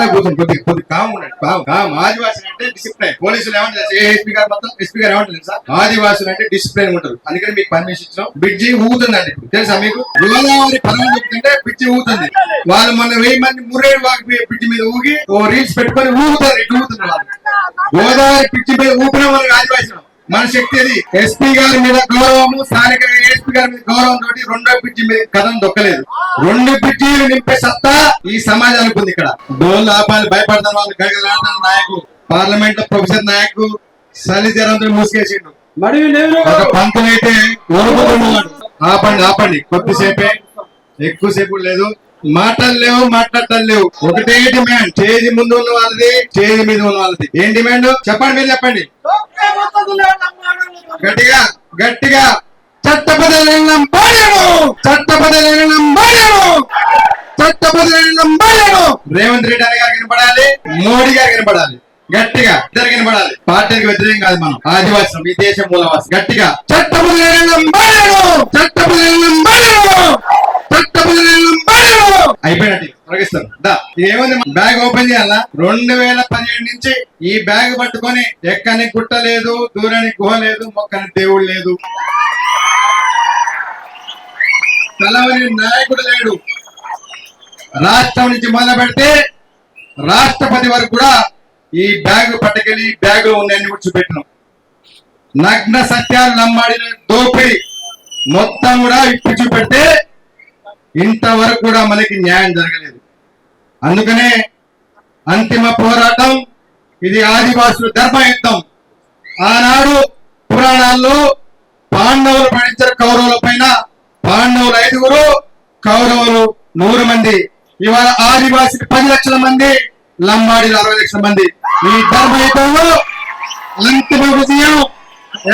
అక్కడే కూర్చొని కొద్ది కొద్ది కామ్ ఉండండి. కామ్ కామ్ ఆదివాసులు అంటే డిసిప్లైన్ పోలీసులు ఏమంటారు ఏ ఎస్పీ గారు మొత్తం ఎస్పీ గారు ఏమంటారు సార్. ఆదివాసులు అంటే డిసిప్లైన్ ఉంటారు అందుకని మీకు పర్మిషన్ ఇచ్చినాం. బ్రిడ్జి ఊగుతుందండి తెలుసా మీకు? గోదావరి పదం చెప్తుంటే బ్రిడ్జి ఊగుతుంది. వాళ్ళు మొన్న వెయ్యి మంది మురేడు వాకి బ్రిడ్జి మీద ఊగి ఓ రీల్స్ పెట్టుకొని ఊగుతారు. ఇట్లా ఊగుతున్నారు వాళ్ళు? గోదావరి బ్రిడ్జి మీద ఊపిన వాళ్ళకి ఆదివాసులు. మన శక్తి అది. ఎస్పీ గారి మీద గౌరవము స్థానిక ఎస్పీ గారి మీద గౌరవం తోటి రెండో బ్రిడ్జి మీద కథం దొక్కలేదు. రెండు బ్రిడ్జీలు నింపే సత్తా ఈ సమాజానికి ఉంది ఇక్కడ. డోళ్ళు ఆపాలి భయపడతారు వాళ్ళు గడగలాడతారు నాయకు పార్లమెంట్లో ప్రొఫెసర్ నాయకు చలి జ్వరంతో మూసుకేసిండు ఒక పంతులైతే ఉరుకుతున్నాడు ఆపండి ఆపండి. కొద్దిసేపే ఎక్కువసేపు లేదు. మాటలు లేవు మాట్లాడటం లేవు. ఒకటే డిమాండ్ చేతి ముందు ఉన్న వాళ్ళది చేతి మీద ఉన్న వాళ్ళది. ఏం డిమాండ్ చెప్పండి మీరు చెప్పండి. గట్టిగా గట్టిగా. చట్టబదలం బాలేను చట్టబదలం బాలేను చట్టబదలం బాలేను రేవంత్ రెడ్డి అనే గారు కనపడాలి మోడీ గారు కనపడాలి. గట్టిగా ఇద్దరు కనపడాలి. పార్టీకి వ్యతిరేకం కాదు మనం. ఆదివాసం ఈ దేశం మూలవాసం. గట్టిగా. చట్టబదలం బాలేను చట్టబదలం బాలేను అయిపోయినట్టు. తొలగిస్తాను దా. ఏముంది బ్యాగ్ ఓపెన్ చేయాలా? రెండు వేల పదిహేడు నుంచి ఈ బ్యాగ్ పట్టుకొని ఎక్కని గుట్ట లేదు దూరానికి గుహ లేదు మొక్కని దేవుడు లేదు. తలవని నాయకుడు లేడు. రాష్ట్రం నుంచి మొదలు పెడితే రాష్ట్రపతి వరకు కూడా ఈ బ్యాగ్ పట్టుకెళ్ళి ఈ బ్యాగ్లో ఉన్నాయని కూడా చూపెట్టినాం. నగ్న సత్యాలు నమ్మాడిన దోపిడి మొత్తం కూడా ఇప్పి చూపెడితే ఇంతవరకు కూడా మనకి న్యాయం జరగలేదు. అందుకనే అంతిమ పోరాటం ఇది ఆదివాసుల ధర్మయుద్ధం. ఆనాడు పురాణాల్లో పాండవులు పడించిన కౌరవుల పైన పాండవులు ఐదుగురు కౌరవులు నూరు మంది. ఇవాళ ఆదివాసులు పది లక్షల మంది లంబాడీలు అరవై లక్షల మంది. ఈ ధర్మయుద్ధంలో అంతిమ విజయం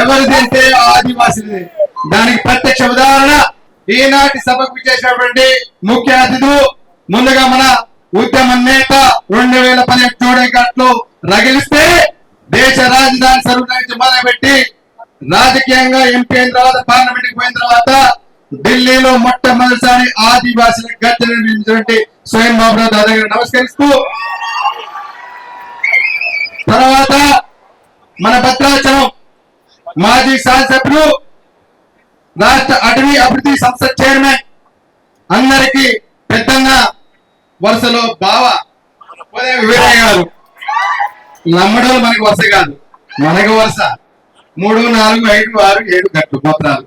ఎవరిదంటే ఆదివాసులది. దానికి ప్రత్యక్ష ఉదాహరణ ఈనాటి సభకు విచ్చేసినటువంటి ముఖ్య అతిథులు ముందుగా మన ఉద్యమ నేత రెండు వేల పదిహేడు జోడేఘాట్లో రగిలిస్తే దేశ రాజధాని సరుకు నుంచి మొదలుపెట్టి రాజకీయంగా ఎంపీ అయిన తర్వాత పార్లమెంట్ పోయిన తర్వాత ఢిల్లీలో మొట్టమొదటిసారి ఆదివాసుల గద్దె నిర్మించినటువంటి స్వయం బాబురావు దాదా నమస్కరిస్తూ తర్వాత మన భద్రాచలం మాజీ శాసనసభ్యులు రాష్ట్ర అటవీ అభివృద్ధి సంస్థ చైర్మన్ అందరికి పెద్దంగా వరుసలో బావ ఉదయం వీరయ్య గారు. నమ్మడం మనకి వరుస కాదు. మనకు వరుస మూడు నాలుగు ఐదు ఆరు ఏడు గట్లు గోత్రాలు.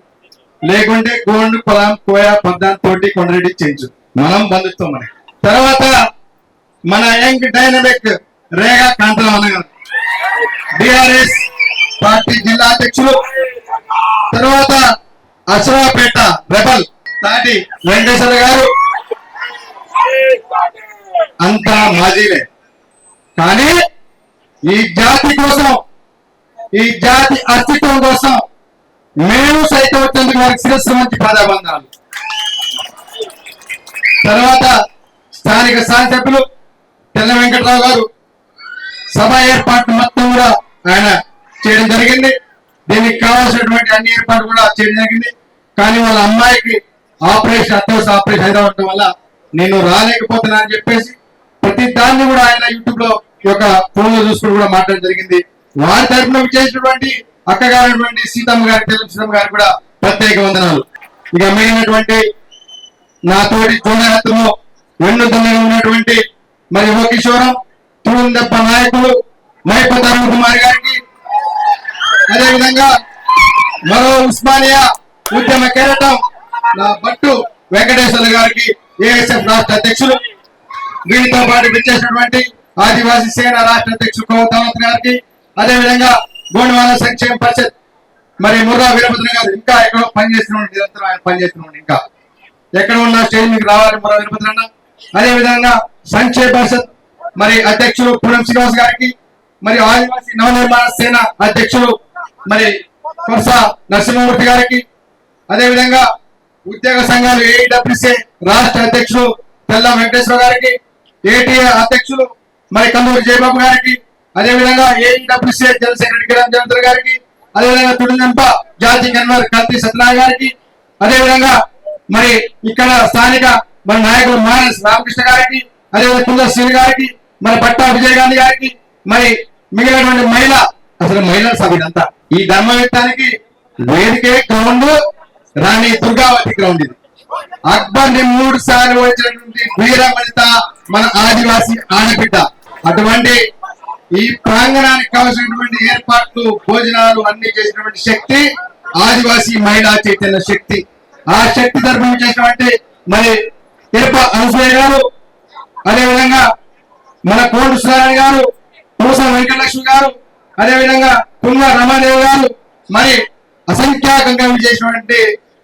లేకుంటే గోండు పొలం కోయ పద్దాన్ తోటి కొండరెడ్డి చేయించు మనం బంధుత్వం అని. తర్వాత మన యంగ్ డైనమిక్ రేగా కాంతరావు గారు. బిఆర్ఎస్ పార్టీ జిల్లా అధ్యక్షులు. తర్వాత అశ్వాపేట రెబల్ తాటి వెంకటేశ్వర గారు. అంతా మాజీలే. కానీ ఈ జాతి కోసం ఈ జాతి అస్తిత్వం కోసం మేము సైతం వచ్చేందుకు వారికి శిరస్సు మంచి పాదాబంధాలు తర్వాత స్థానిక శాసనసభ్యులు తెల్ల వెంకటరావు గారు సభ ఏర్పాటు మొత్తం కూడా ఆయన చేయడం జరిగింది. దీనికి కావాల్సినటువంటి అన్ని ఏర్పాట్లు కూడా చేయడం జరిగింది. కానీ వాళ్ళ అమ్మాయికి ఆపరేషన్ అత్యవసర ఆపరేషన్ హైదరాబాద్ వల్ల నేను రాలేకపోతున్నా అని చెప్పేసి ప్రతి దాన్ని కూడా ఆయన యూట్యూబ్లో ఈ యొక్క ఫోన్లో చూసుకుని కూడా మాట్లాడడం జరిగింది. వారి తరఫున చేసినటువంటి అక్కగారైనటువంటి సీతమ్మ గారి తెలుగు సీతమ్మ గారికి కూడా ప్రత్యేక వందనాలు. ఇక మిగిలినటువంటి నా తోటి జోనహత్తులు వెన్నుదన్నగా ఉన్నటువంటి మరి యువ కిషోరం నాయకులు మైపత అరుణ్ కుమార్ గారికి. అదేవిధంగా మరో ఉస్మానియా ఉద్యమ కెరటం నా భట్టు వెంకటేశ్వర గారికి ఏఎస్ఎఫ్ రాష్ట్ర అధ్యక్షులు వీరితో పాటు విచ్చేసినటువంటి ఆదివాసీ సేన రాష్ట్ర అధ్యక్షులు కోవతావత్ గారికి అదేవిధంగా గోండవాన సంక్షేమ పరిషత్ మరి ముర్రా వీరభద్ర గారు ఇంకా ఎక్కడో పనిచేస్తున్నాడు నిరంతరం ఆయన పనిచేస్తున్నాడు ఇంకా. ఎక్కడ ఉన్న స్టేజ్ మీకు రావాలి ముర్రా వీరభద్ర అన్న. అదే విధంగా సంక్షేమ పరిషత్ మరి అధ్యక్షులు పూనం శ్రీనివాస్ గారికి మరి ఆదివాసీ నవనిర్మాణ సేన అధ్యక్షులు మరి కొరస నరసింహమూర్తి గారికి అదే విధంగా ఉద్యోగ సంఘాలు ఏఈడబ్ల్యూసీ రాష్ట్ర అధ్యక్షులు తెల్లం వెంకటేశ్వర గారికి ఏటీఏ అధ్యక్షులు మరి కల్లూరు జయబాబు గారికి అదే విధంగా AWC general secretary Kiran Jayantra గారికి అదే విధంగా తుడినంప జాతీయ కన్వర్ కల్తీ సత్యనారాయణ గారికి అదే విధంగా మరి ఇక్కడ స్థానిక మన నాయకులు మానస్ రామకృష్ణ గారికి అదే విధంగా కుందర్ శ్రీ గారికి మరి పట్టా విజయ్ గాంధీ గారికి మరి మిగిలినటువంటి మహిళ అసలు మహిళల సభ్యులంతా ఈ ధర్మవేత్తానికి వేదికే గ్రౌండ్ రాణి దుర్గావతి గ్రౌండ్ ఇది అక్బర్ని మూడు సార్లు వచ్చినటువంటి వీరమణిత మన ఆదివాసి ఆడబిడ్డ. అటువంటి ఈ ప్రాంగణానికి కావాల్సినటువంటి ఏర్పాట్లు భోజనాలు అన్ని చేసినటువంటి శక్తి ఆదివాసి మహిళా చైతన్య శక్తి. ఆ శక్తి తరఫున చేసినటువంటి మరి ఏర్ప అనుసూయ గారు అదేవిధంగా మన కోటి సుధారాయణ గారు పూస వెంకటలక్ష్మి గారు అదేవిధంగా కుంగ రమాదేవి గారు మరి అసంఖ్యాకంగా చేసినటువంటి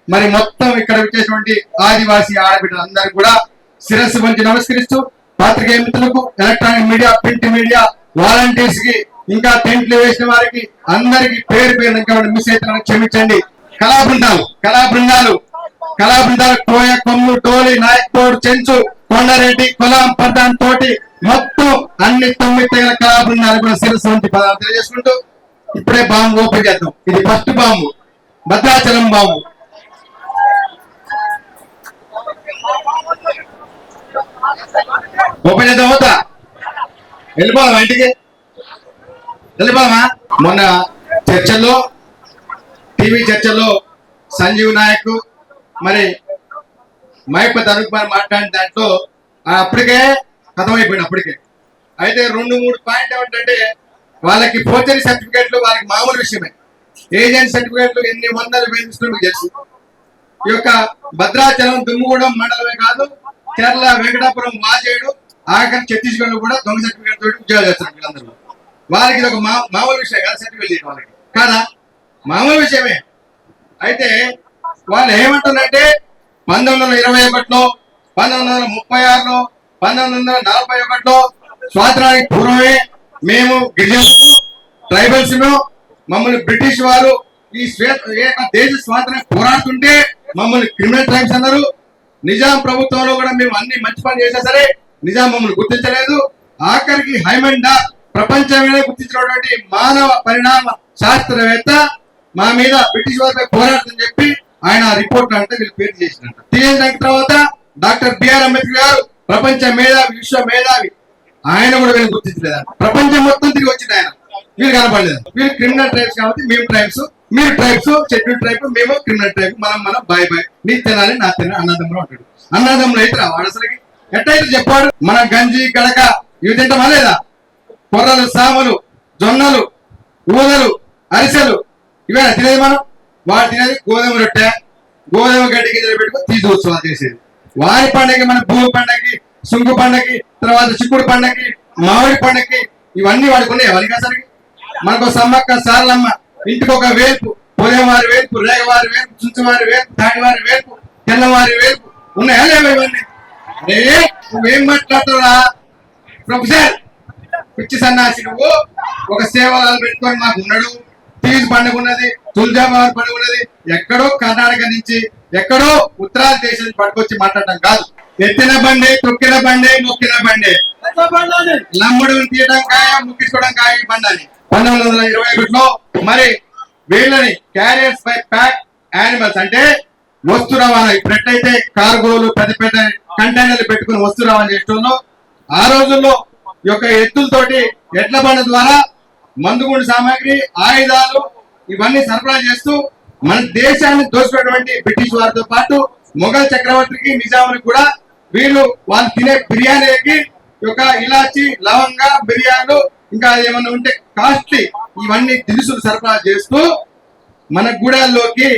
మరి మొత్తం ఇక్కడ విచ్చేసినటువంటి ఆదివాసీ ఆడబిడ్డలందరూ కూడా శిరస్సు వంచి నమస్కరిస్తూ పాత్రికేయ మిత్రులకు ఎలక్ట్రానిక్ మీడియా ప్రింట్ మీడియా వాలంటీర్స్కి ఇంకా టెంట్లు వేసిన వారికి అందరికి పేరు పేరు ఇంకా మిస్ అయితే క్షమించండి. కళా బృందాలు కళా బృందాలు కళా బృందాలు కోయ కొమ్ము టోలి నాయక్పోడు చెంచు కొండారెడ్డి కులాం ప్రధాన్ తోటి మొత్తం అన్ని తొమ్మిది తెగల కళా బృందాలు కూడా శిరస్సు వంటి పదాలు తెలియజేసుకుంటూ ఇప్పుడే బాంబు ఓపెన్ చేద్దాం. ఇది first bomb. Bhadrachalam bomb. Open చేద్దాం అవుతా వెళ్ళిపోదాం ఇంటికి? వెళ్ళిపోదామా? మొన్న చర్చల్లో టీవీ చర్చల్లో సంజీవ్ నాయక్ మరి మైపతి అనుకుమార్ మాట్లాడిన దాంట్లో అప్పటికే కథమైపోయింది అప్పటికే. అయితే రెండు మూడు పాయింట్ ఏమిటంటే వాళ్ళకి ఫోర్జరీ సర్టిఫికేట్లు వాళ్ళకి మామూలు విషయమే. ఏజెంట్ సర్టిఫికేట్లు ఎన్ని వందలు వేధిస్తున్నా మీకు తెలుసు? ఈ యొక్క భద్రాచలం దుమ్ముగూడెం మండలమే కాదు కేరళ వెంకటాపురం వాజేడు ఆఖరి ఛత్తీస్గఢ్లో కూడా దొంగ సర్టిఫికేట్ తోటి ఉద్యోగాలు చేస్తారు వీళ్ళందరూ. వాళ్ళకి ఇది ఒక మా మామూలు విషయం కాదు సర్టిఫికేట్ చేయడం వాళ్ళకి. కాదా? మామూలు విషయమే. అయితే వాళ్ళు ఏమంటున్నారంటే పంతొమ్మిది వందల ఇరవై ఒకటిలో పంతొమ్మిది వందల ముప్పై ఆరులో పంతొమ్మిది వందల నలభై ఒకటిలో స్వాతంత్రానికి పూర్వమే మేము గిరిజనులు ట్రైబల్స్ మమ్మల్ని బ్రిటిష్ వారు ఈ శ్వేత దేశ స్వాతంత్రం పోరాడుతుంటే మమ్మల్ని క్రిమినల్ ట్రైబ్స్ అన్నారు. నిజాం ప్రభుత్వంలో కూడా మేము అన్ని మంచి పని చేసినా సరే నిజాం మమ్మల్ని గుర్తించలేదు. ఆఖరికి హైమండా ప్రపంచమే గుర్తించినటువంటి మానవ పరిణామ శాస్త్రవేత్త మా మీద బ్రిటిష్ వారిపై పోరాడుతుందని చెప్పి ఆయన రిపోర్ట్ అంటే వీళ్ళు పేరు చేసిన తీసిన తర్వాత డాక్టర్ బిఆర్ అంబేద్కర్ గారు ప్రపంచ మేధావి విశ్వ మేధావి ఆయన కూడా వీళ్ళని గుర్తించలేదు. ప్రపంచం మొత్తం తిరిగి వచ్చింది ఆయన. వీళ్ళు కనపడలేదు. వీళ్ళు క్రిమినల్ ట్రైబ్స్ కాబట్టి మేము ట్రైబ్స్ మీరు ట్రైబ్స్ షెడ్యూల్ ట్రైబ్ మేము క్రిమినల్ ట్రైబ్ మనం మనం బాయ్ బాయ్ నీ తినాలి నా తినాలి అన్నదమ్ములు అంటాడు. అన్నదమ్ములు అయితే వాడు అసలుకి. ఎట్టయితే చెప్పాడు? మన గంజి గడక ఇవి తింటామా లేదా కొర్రలు సామలు జొన్నలు ఊదలు అరిసెలు. ఇవే తినేది మనం? వాడు తినేది గోధుమ రొట్టె గోధుమ గడ్డి గింజలు పెట్టుకుని తీసుకోవచ్చు ఉత్సవాలు చేసేది. వారి పండగకి మన భూమి పండగకి సుంగు పండకి తర్వాత చిక్కుడు పండకి మామిడి పండకి ఇవన్నీ వాడికి ఉన్నాయి ఎవరికి అసలు మనకు సమ్మక్క సారలమ్మ ఇంటికి ఒక వేల్పు పొలేవారి వేల్పు రేగవారి వేల్పు చుంచువారి వేల్పు తాడివారి వేల్పు తెల్లవారి వేల్పు ఉన్నాయా లేవా ఇవన్నీ? అరే నువ్వేం మాట్లాడుతున్నా ప్రొఫెసర్ పిచ్చి సన్నాసి నువ్వు. ఒక సేవలు పెట్టుకొని మాకు ఉన్నాడు తీజ్ పండుగ ఉన్నది తుల్జాబాద్ పండుగ ఉన్నది ఎక్కడో కర్ణాటక నుంచి ఎక్కడో ఉత్తరాది దేశం నుంచి పట్టుకొచ్చి మాట్లాడటం కాదు. ఎత్తిన బండి తొక్కిన బండి మొక్కిన బండి. నమ్ముడు తీయడం ఖాయ ముక్కించుకోవడం ఈ బండి అని పంతొమ్మిది వందల ఇరవై ఒకటిలో మరి వీళ్ళని క్యారియర్స్ బై ప్యాక్ యానిమల్స్ అంటే వస్తు రవాణా ఇప్పుడు ఎట్లయితే కార్గోలు పెద్ద పెద్ద కంటైనర్లు పెట్టుకుని వస్తు రవాణా చేయడంలో ఆ రోజుల్లో ఈ యొక్క ఎత్తులతోటి ఎడ్ల బండి ద్వారా మందుగుండు సామాగ్రి ఆయుధాలు ఇవన్నీ సరఫరా చేస్తూ మన దేశాన్ని దోచుకున్నటువంటి బ్రిటిష్ వారితో పాటు మొఘల్ చక్రవర్తికి నిజామునికి కూడా వీళ్ళు వాళ్ళు తినే బిర్యానీకి ఒక ఇలాచి లవంగా బిర్యానీలు ఇంకా ఏమన్నా ఉంటే కాస్ట్లీ ఇవన్నీ దినుసులు సరఫరా చేస్తూ మన గుడాల్లోకి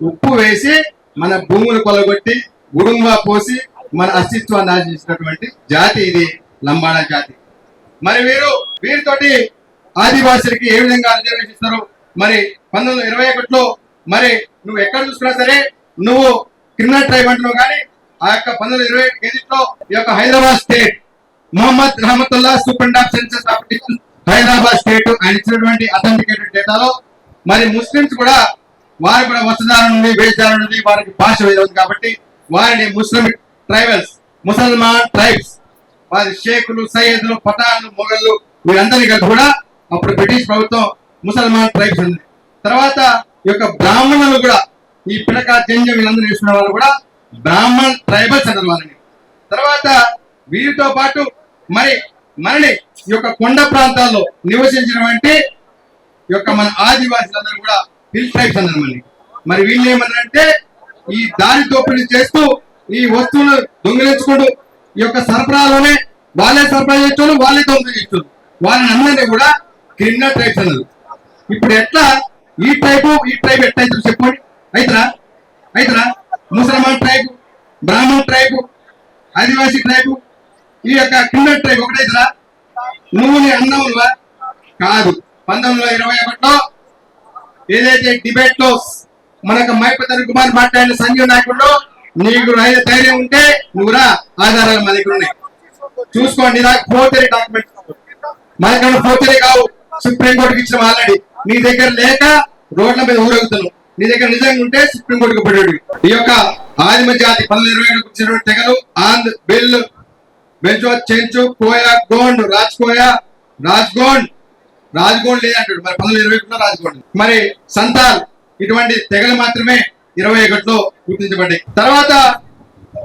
ఉప్పు వేసి మన భూములు కొలగొట్టి గుడుంబా పోసి మన అస్తిత్వాన్ని ఆశించినటువంటి జాతి ఇది లంబాడా జాతి. మరి వీరు వీరితోటి ఆదివాసులకి ఏ విధంగా రిజర్వేషన్ ఇస్తారు మరి పంతొమ్మిది వందల ఇరవై ఒకటిలో మరి నువ్వు ఎక్కడ చూసుకున్నా సరే నువ్వు క్రిమినల్ ట్రైబ్ అంటున్నావు కానీ ఆ యొక్క పంతొమ్మిది వందల ఇరవై గెజిట్లో ఈ యొక్క Hyderabad state Mohammed Rahmatullah superintendent of Hyderabad state ఆయన ఇచ్చినటువంటి అథెంటికేటెడ్ డేటాలో మరి ముస్లింస్ కూడా వారి కూడా వస్త్రధారణ నుండి వేషధారణ నుండి వారికి భాష వేరే కాబట్టి వారిని ముస్లిం ట్రైబల్స్ ముసల్మాన్ ట్రైబ్స్ వారి షేకులు సయ్యదులు పఠాన్లు మొఘళ్ళు వీరందరినీ కూడా అప్పుడు బ్రిటిష్ ప్రభుత్వం ముసల్మాన్ ట్రైబ్స్ ఉంది. తర్వాత ఈ యొక్క బ్రాహ్మణులు కూడా ఈ పిడక జంజ వీళ్ళందరూ వేసుకున్న వాళ్ళు కూడా బ్రాహ్మణ్ ట్రైబల్స్ అన్నారు వాళ్ళని తర్వాత వీరితో పాటు మరి మనని ఈ యొక్క కొండ ప్రాంతాల్లో నివసించినటువంటి ఈ యొక్క మన ఆదివాసులందరూ కూడా హిల్ ట్రైబ్స్ అన్నారు మళ్ళీ. మరి వీళ్ళు ఏమన్నారంటే ఈ దారి దోపిడీ చేస్తూ ఈ వస్తువులు దొంగిలించుకుంటూ ఈ యొక్క సరఫరాలోనే వాళ్ళే సరఫరా చేస్తున్నారు వాళ్ళే దొంగలు చేస్తున్నారు వాళ్ళని అందరినీ కూడా క్రిమినల్ ట్రైబ్స్ అన్నారు. ఇప్పుడు ఎట్లా ఈ ట్రైబు ఈ ట్రైబ్ ఎట్లా అవుతారు చెప్పండి? అయితరా అయితరా ముసల్మాన్ ట్రైబ్ బ్రాహ్మణ్ ట్రైబ్ ఆదివాసీ ట్రైబు ఈ యొక్క క్రిమినల్ ట్రైబ్ ఒకటైతరా నువ్వు నీ అన్నవులువా కాదు. పంతొమ్మిది వందల ఇరవై ఒకటిలో ఏదైతే డిబేట్లో మనకు మైపతన్ కుమార్ మాట్లాడిన సంజీవ్ నాయకుడు నీకు రైలు ధైర్యం ఉంటే నువ్వురా ఆధారాలు మన దగ్గర ఉన్నాయి. చూసుకోండి నాకు ఫోర్తరీ డాక్యుమెంట్ మనకన్నా ఫోర్తరీ కావు. సుప్రీం కోర్టుకి ఇచ్చిన ఆల్రెడీ. నీ దగ్గర లేక రోడ్ల మీద ఊరగుతున్నావు నీ దగ్గర నిజంగా ఉంటే సుప్రీం కోర్టుకు పడేడు ఈ యొక్క ఆదిమ జాతి పనులు ఇరవై ఏడుకు తెగలు ఆంధ్ర బిల్ బెంచో చెంచు కోయ గోండ్ రాజ్ రాజ్గోండ్ రాజ్ గోండ్ రాజ్గోండ్ లేదంటాడు. మరి పనులు ఇరవై ఒకటిలో రాజ్గోండ్. మరి సంతాల్ ఇటువంటి తెగలు మాత్రమే ఇరవై ఒకటిలో గుర్తించబడ్డాయి. తర్వాత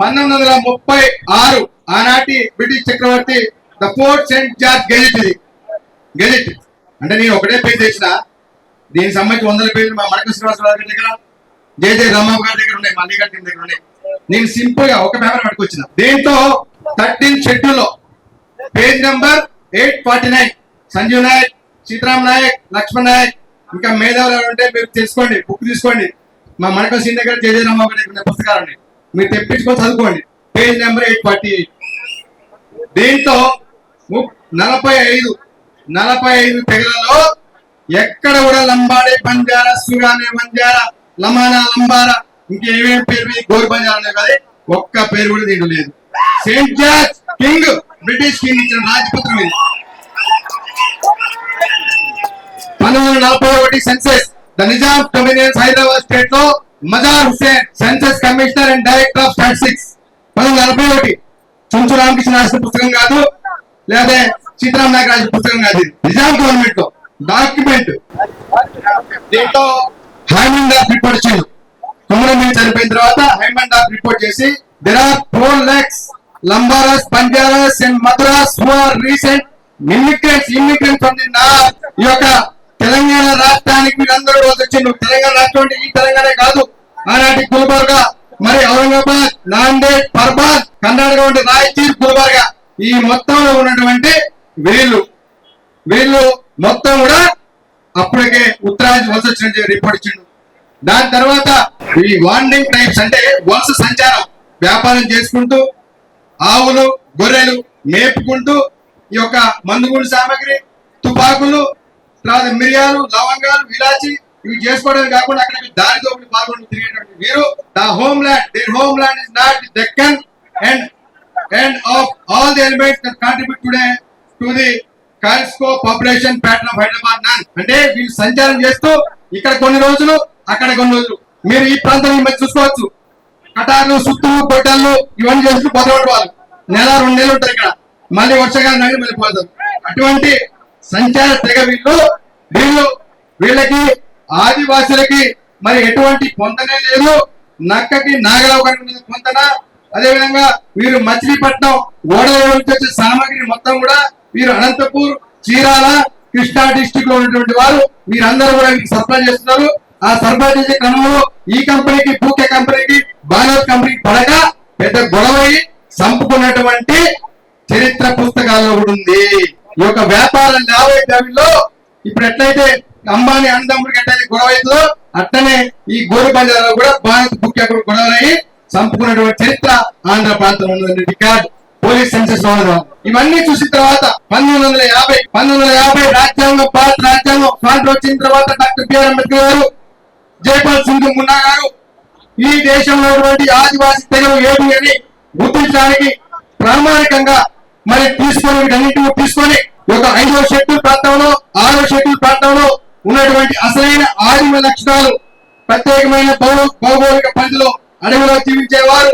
పంతొమ్మిది వందల ముప్పై ఆరు ఆనాటి British Chakravarthi the fourth saint George gazette ఇది. గెజెట్. అంటే నేను ఒకటే పేజ్ చేసిన దీనికి సంబంధించి వందల పేర్లు మా మడక శ్రీనివాసరావు గారి దగ్గర జేజే జే రామబాబు గారి దగ్గర ఉన్నాయి మల్లి గారి దగ్గర ఉన్నాయి. నేను సింపుల్గా ఒక పేపర్ పట్టుకొచ్చిన. దీంతో థర్టీన్ షెడ్యూల్లో page number eight forty nine Sanjeev Nayak Sitaram Nayak Laxman Nayak ఇంకా మేధావులు ఉంటే మీరు తెలుసుకోండి బుక్ తీసుకోండి. మా మణక సింగ్ దగ్గర జయ గారి దగ్గర పుస్తకాలు ఉన్నాయి మీరు తెప్పించుకొని చదువుకోండి. Page number eight forty eight. దీంతో ము- నలభై ఐదు నలభై ఐదు తెగలలో ఎక్కడ కూడా లంబాడే బంజారా సుగానే బంజారా లమానా లంబారా ఇంకేమేమి పేరు మీద గోరు బంజారా ఉన్నాయి కదా ఒక్క పేరు కూడా దీంట్లో లేదు. Saint George king British king ఇచ్చిన రాజపత్రం ఇది. పంతొమ్మిది నలభై ఒకటి census the Nizam dominions Hyderabad స్టేట్లో Mazhar Hussain census commissioner and director of statistics పంతొమ్మిది నలభై ఒకటి చుంచు రామకృష్ణ రాసిన పుస్తకం కాదు లేదా సీతారాం నాయక్ రాసిన పుస్తకం కాదు నిజాం గవర్నమెంట్లో. డాక్యుమెంట్ దీంట్లో హైమండ్ ఆఫ్ రిపోర్ట్ ఇచ్చిండు కుమరం చనిపోయిన తర్వాత హైమండ్ ఆఫ్ రిపోర్ట్ చేసి there are four lakhs Lambaras Banjaras and Madras for are recent immigrants immigrants from నా ఈ యొక్క తెలంగాణ రాష్ట్రానికి మీరందరూ రోజు వచ్చిండు తెలంగాణ రాష్ట్రం అంటే ఈ తెలంగాణ కాదు. ఆనాటి గుల్బర్గా మరి ఔరంగాబాద్ నాందేడ్ పర్బాద్ కర్ణాటక వంటి రాయచూర్ గుల్బర్గా ఈ మొత్తంలో ఉన్నటువంటి వీళ్ళు వీళ్ళు మొత్తం కూడా అప్పటికే ఉత్తరాది వలస వచ్చిన రిపోర్ట్ ఇచ్చిండు. దాని తర్వాత ఈ వాండింగ్ టైప్స్ అంటే వలస సంచారం వ్యాపారం చేసుకుంటూ ఆవులు గొర్రెలు మేపుకుంటూ ఈ యొక్క మందుగుండు సామాగ్రి తుపాకులు తర్వాత మిరియాలు లవంగాలు ఇలాచి ఇవి చేసుకోవడానికి కాకుండా అక్కడ దారి దోపిడి పాల్గొని తిరిగేటువంటి వీరు the homeland there homeland is not Deccan and and of all the elements that contribute today to the kaleidoscopic population pattern of Hyderabad non. అంటే వీళ్ళు సంచారం చేస్తూ ఇక్కడ కొన్ని రోజులు అక్కడ కొన్ని రోజులు. మీరు ఈ ప్రాంతం చూసుకోవచ్చు. కటార్లు సుత్తు పొట్టలు ఇవన్నీ చేస్తూ పోతాడు వాళ్ళు నెల రెండు నెలలు ఉంటారు ఇక్కడ. మళ్ళీ వర్షాకాలం నాగి మళ్ళీ పోతారు. అటువంటి సంచార తెగ వీళ్ళు వీళ్ళు వీళ్ళకి ఆదివాసులకి మరి ఎటువంటి పొందనే లేదు. నక్కకి నాగరావు పొందన అదేవిధంగా వీరు మచిలీపట్నం ఓడల నుంచి వచ్చే సామాగ్రి మొత్తం కూడా వీరు అనంతపూర్ చీరాల కృష్ణా డిస్టిక్లో ఉన్నటువంటి వారు వీరందరూ కూడా వీరికి సరఫరా చేస్తున్నారు. ఆ సరఫరా చేసే క్రమంలో ఈ కంపెనీకి పూకే కంపెనీకి బానోత్ కంపెనీకి పడక పెద్ద గొడవ అయి చరిత్ర పుస్తకాల్లో కూడా ఉంది. ఈ యొక్క వ్యాపార లావాదేవీల్లో ఇప్పుడు ఎట్లయితే అంబానీ అన్నదమ్ముడికి ఎట్లయితే గొడవ అవుతుందో అట్లనే ఈ గోరు బంజారాలో కూడా భారత్ బుక్ అక్కడ గొడవలయ్యి సంపుకున్నటువంటి చరిత్ర ఆంధ్ర ప్రాంతంలో ఉన్నటువంటి రికార్డ్ పోలీస్ సెన్సెస్ ఇవన్నీ చూసిన తర్వాత పంతొమ్మిది వందల యాభై పంతొమ్మిది వందల యాభై రాజ్యాంగం భారత రాజ్యాంగం స్వాతంత్రం వచ్చిన తర్వాత డాక్టర్ బిఆర్ అంబేద్కర్ గారు జైపాల్ సింగ్ మున్నా గారు ఈ దేశంలో ఉన్నటువంటి ఆదివాసీ తెగలు ఏమి అని గుర్తించడానికి ప్రామాణికంగా మరి తీసుకొని వీటన్నింటినీ తీసుకొని ఒక ఐదో షెడ్యూల్ ప్రాంతంలో ఆరో షెడ్యూల్ ప్రాంతంలో ఉన్నటువంటి అసలైన ఆదిమ లక్షణాలు ప్రత్యేకమైన భౌగోళిక పరిధిలో అడవిలో జీవించేవారు.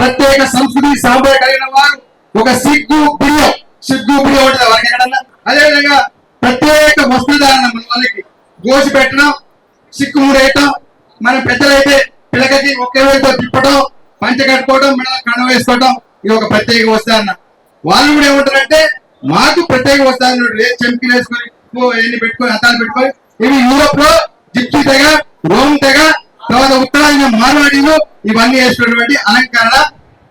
ప్రత్యేక సంస్కృతి సాంప్రదాయ కలిగిన వారు ఒక సిగ్గు ప్రియం సిగ్గు ప్రియం ఉంటుంది వారికి ఎక్కడన్నా? అదేవిధంగా ప్రత్యేక వస్త్రధారణ మన వాళ్ళకి. గోసి పెట్టడం సిగ్గు ముడేయటం మన పెద్దలైతే పిల్లకకి ఒకే వైపు తిప్పడం పంచ కట్టుకోవడం మెడ కణ వేసుకోవడం ఇది ఒక ప్రత్యేక వస్త్రాన్న వాళ్ళు కూడా ఏమంటారంటే మాకు ప్రత్యేక వస్త్రాలు లేదు. చెంకిలు వేసుకొని ఓ ఎన్ని పెట్టుకొని అద్దాలు పెట్టుకొని ఇవి యూరోప్లో జిప్సీ తెగ రోమ్ తెగ తర్వాత ఉత్తరాయణ మార్వాడీలో ఇవన్నీ వేసుకున్నటువంటి అలంకరణ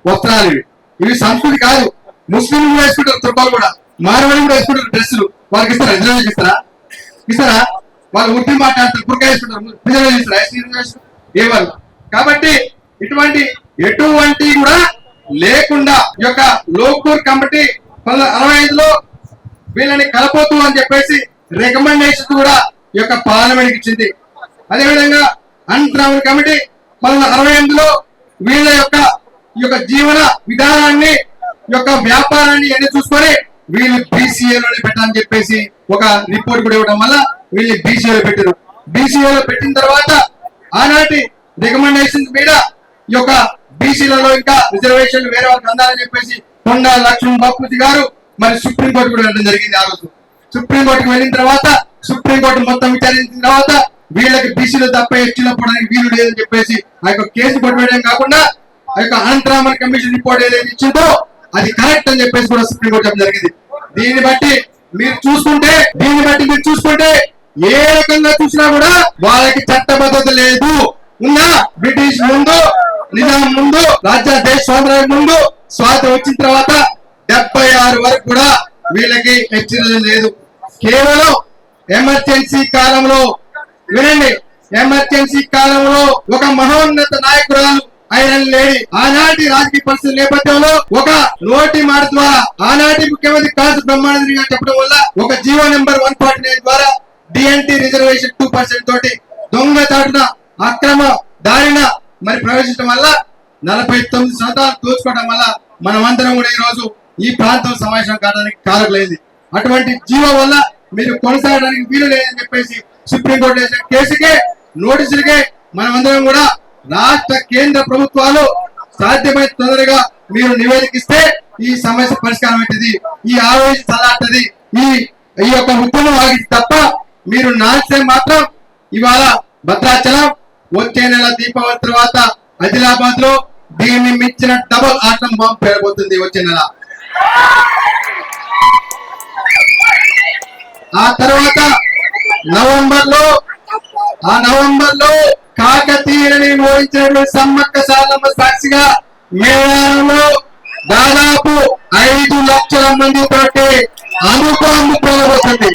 వస్త్రాలు ఇవి. సంస్కృతి కాదు. ముస్లింలు కూడా వేసుకుంటారు తుర్బాలు కూడా. మార్వాడి కూడా వేసుకుంటారు డ్రెస్సులు. వాళ్ళకి ఇస్తారా? రిజర్వేషన్ ఇస్తారా? ఇస్తారా? వాళ్ళు ఉర్దూ మాట్లాడతారు బుర్కా వేసుకుంటారు. రిజర్వేషన్ ఇస్తారా ఏవాళ్ళు కాబట్టి ఇటువంటి ఎటువంటి కూడా లేకుండా ఈ యొక్క లోకూర్ కమిటీ పంతొమ్మిది అరవై ఐదులో వీళ్ళని కలపోతూ అని చెప్పేసి రికమెండేషన్ కూడా ఈ యొక్క పార్లమెంట్ ఇచ్చింది. అదేవిధంగా అన్ట్రావెల్ కమిటీ మన అరవై ఎనిమిదిలో వీళ్ళ యొక్క ఈ యొక్క జీవన విధానాన్ని యొక్క వ్యాపారాన్ని అన్ని చూసుకొని వీళ్ళు బీసీఏలోనే పెట్టాలని చెప్పేసి ఒక రిపోర్ట్ కూడా ఇవ్వడం వల్ల వీళ్ళు బీసీఏలో పెట్టారు బీసీఏలో పెట్టిన తర్వాత ఆనాటి రికమెండేషన్ మీద ఈ యొక్క బీసీలలో ఇంకా రిజర్వేషన్ వేరే వాళ్ళకి అందాలని చెప్పేసి కొండ లక్ష్మణ్ బాపూజీ గారు మరి సుప్రీం కోర్టు కూడా వెళ్ళడం జరిగింది ఆ రోజు. సుప్రీంకోర్టుకు వెళ్ళిన తర్వాత సుప్రీం కోర్టు మొత్తం విచారించిన తర్వాత వీళ్ళకి బీసీలు తప్ప ఎస్టీలో పోవడానికి వీలు లేదని చెప్పేసి ఆ యొక్క కేసు కొట్టువేయడం కాకుండా ఆ యొక్క అనంతరామన్ కమిషన్ రిపోర్ట్ ఏదైతే ఇచ్చిందో అది కరెక్ట్ అని చెప్పేసి కూడా సుప్రీంకోర్టు చెప్పడం జరిగింది. దీన్ని బట్టి మీరు చూసుకుంటే దీన్ని బట్టి మీరు చూసుకుంటే ఏ రకంగా చూసినా కూడా వాళ్ళకి చట్టబద్ధత లేదు. ఉన్నా బ్రిటిష్ ముందు నిజాం ముందు రాజా దేశ స్వాతంత్రం ముందు స్వాతంత్రం వచ్చిన తర్వాత డెబ్బై ఆరు వరకు కూడా వీళ్ళకి హెచ్చరిక లేదు. కేవలం ఎమర్జెన్సీ కాలంలో వినండి. ఎమర్జెన్సీ కాలంలో ఒక మహోన్నత నాయకురాలు ఐరన్ లేడీ. ఆనాటి రాజకీయ పరిస్థితుల నేపథ్యంలో ఒక నోటి మాట ద్వారా ఆనాటి ముఖ్యమంత్రి కాసు బ్రహ్మానందరి గారు చెప్పడం వల్ల ఒక GO number one forty nine ద్వారా డిఎన్టీ రిజర్వేషన్ టూ పర్సెంట్ తోటి దొంగ తాటున అక్రమ దారిన మరి ప్రవేశించడం వల్ల నలభై తొమ్మిది శాతాలు దోచుకోవడం వల్ల మనమందరం కూడా ఈ రోజు ఈ ప్రాంతం సమావేశం కావడానికి కారకులైంది. అటువంటి జీవో వల్ల మీరు కొనసాగడానికి వీలు లేదని చెప్పేసి సుప్రీంకోర్టు వేసిన కేసుకే నోటీసులకే మనమందరం కూడా రాష్ట్ర కేంద్ర ప్రభుత్వాలు సాధ్యమైన తొందరగా మీరు నివేదికిస్తే ఈ సమస్య పరిష్కారం అవుతుంది. ఈ ఆవేశం చల్లారుతుంది. ఈ ఈ యొక్క ఉద్యమం ఆగి తప్ప మీరు నాస్తే మాత్రం ఇవాళ భద్రాచలం వచ్చే నెల దీపావళి తర్వాత ఆదిలాబాద్లో దీన్ని మించిన డబుల్ ఆటం బాంబు పేరబోతుంది వచ్చే నెల. ఆ తర్వాత నవంబర్లో ఆ నవంబర్లో కాకతీయని మోహించినటువంటి సమ్మక్క సాలమ్మ సాక్షిగా మేళాలలో దాదాపు ఐదు లక్షల మంది తోటి అనుకోండి పోలబోతుంది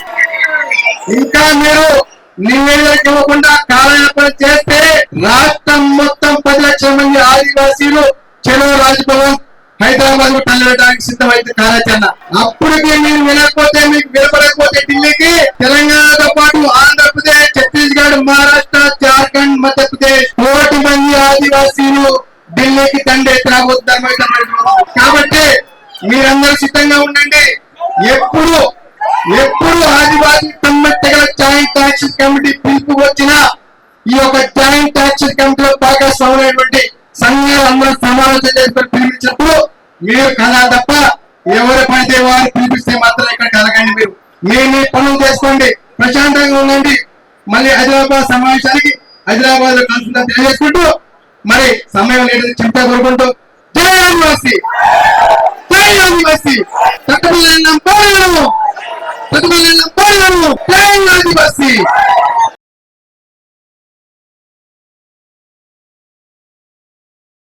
ఇంకా మీరు నివేదిక ఇవ్వకుండా కాలయాపన చేస్తే రాష్ట్రం మొత్తం పది లక్షల మంది ఆదివాసీలు చెరువు రాజభవన్ హైదరాబాద్కు తరలించడానికి సిద్ధమైతే కార్యాచరణ అప్పటికి మీరు వినకపోతే మీకు వినపడకపోతే ఢిల్లీకి తెలంగాణతో పాటు ఆంధ్రప్రదేశ్ ఛత్తీస్గఢ్ మహారాష్ట్ర జార్ఖండ్ మధ్యప్రదేశ్ కోటి మంది ఆదివాసీలు ఢిల్లీకి తండ్రి కాబట్టి మీరందరూ సిద్ధంగా ఉండండి. ఎప్పుడు ఎప్పుడు ఆదివాసీ తమ్మెట్టగల జాయింట్ యాక్షన్ కమిటీ పిలుపు వచ్చినా ఈ యొక్క జాయింట్ యాక్షన్ కమిటీలో భాగస్వామైనటువంటి సంఘాలు అందరూ సమావేశం చేసుకొని పిలిపించినప్పుడు మీరు కదా తప్ప ఎవరి పడితే వారు పిలిపిస్తే మాత్రం ఇక్కడ కలగండి మీరు. మీ మీ పనులు చేసుకోండి. ప్రశాంతంగా ఉండండి. మళ్ళీ హైదరాబాద్ సమావేశానికి హైదరాబాద్లో కలుసుకుంటాం తెలియజేసుకుంటూ మరి సమయం లేదని చెప్తా కోరుకుంటూ జై ఆదివాసి. జై ఆదివాసి. తక్కువ పోరాడు తక్కువ పోరాడు జై ఆదివాసి.